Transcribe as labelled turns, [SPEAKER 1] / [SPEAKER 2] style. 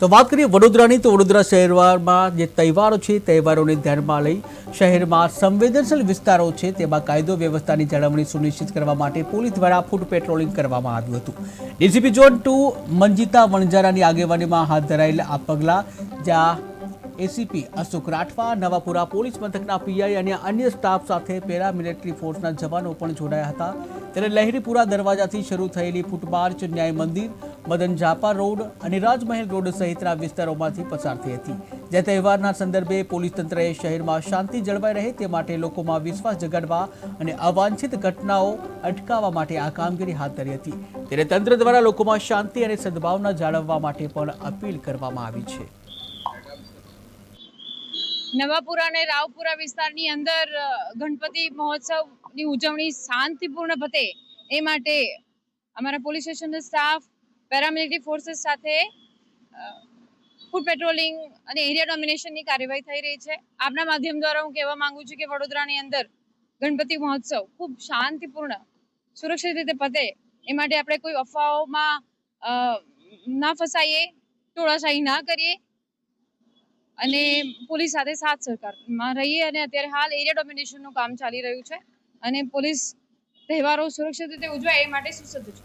[SPEAKER 1] તો વાત કરીએ વડોદરાની, તો વડોદરા શહેરમાં જે તહેવારો છે, તહેવારોને ધ્યાનમાં લઈ શહેરમાં સંવેદનશીલ વિસ્તારો છે, તેમાં કાયદો વ્યવસ્થાની જાળવણી સુનિશ્ચિત કરવા માટે પોલીસ દ્વારા ફૂટ પેટ્રોલિંગ કરવામાં આવ્યું હતું. ડીસીપી ઝોન ટુ મંજીતા વણજારાની આગેવાનીમાં હાથ ધરાયેલા આ પગલાં, જ્યાં એસીપી અશોક રાઠવા, નવાપુરા પોલીસ મથકના પીઆઈ અને અન્ય સ્ટાફ સાથે પેરામિલિટરી ફોર્સના જવાનો પણ જોડાયા હતા. ત્યારે લહેરીપુરા દરવાજાથી શરૂ થયેલી ફૂટમાર્ચ, ન્યાય મંદિર મદન ઝાપા રોડ અને રાજમહેલ રોડ સહિતના વિસ્તારોમાંથી પસાર થઈ હતી. જે તહેવારના સંદર્ભે પોલીસ તંત્રએ શહેરમાં શાંતિ જળવાઈ રહે તે માટે લોકોમાં વિશ્વાસ જગાડવા અને અવાંછિત ઘટનાઓ અટકાવવા માટે આ કામગીરી હાથ ધરી હતી. ત્યારે તંત્ર દ્વારા લોકોમાં શાંતિ અને સદભાવના જાળવવા માટે પણ અપીલ કરવામાં આવી છે.
[SPEAKER 2] નવાપુરા અને રાવપુરા વિસ્તારની અંદર ગણપતિ મહોત્સવની ઉજવણી શાંતિપૂર્ણ પતે એ માટે અમારા પોલીસ સ્ટેશનના સ્ટાફ પેરામિલિટરી ફોર્સીસ સાથે ફૂડ પેટ્રોલિંગ અને એરિયા ડોમિનેશનની કાર્યવાહી થઈ રહી છે. આપના માધ્યમ દ્વારા હું કહેવા માંગુ છું કે વડોદરાની અંદર ગણપતિ મહોત્સવ ખૂબ શાંતિપૂર્ણ, સુરક્ષિત રીતે પતે, એ માટે આપણે કોઈ અફવાઓમાં ના ફસાઈએ, ટોળાશાહી ના કરીએ અને પોલીસ સાથે સાથ સહકારમાં રહીએ અને અત્યારે હાલ એરિયા ડોમિનેશનનું કામ ચાલી રહ્યું છે અને પોલીસ તહેવારો સુરક્ષિત રીતે ઉજવાય એ માટે સુસજ્જ છે.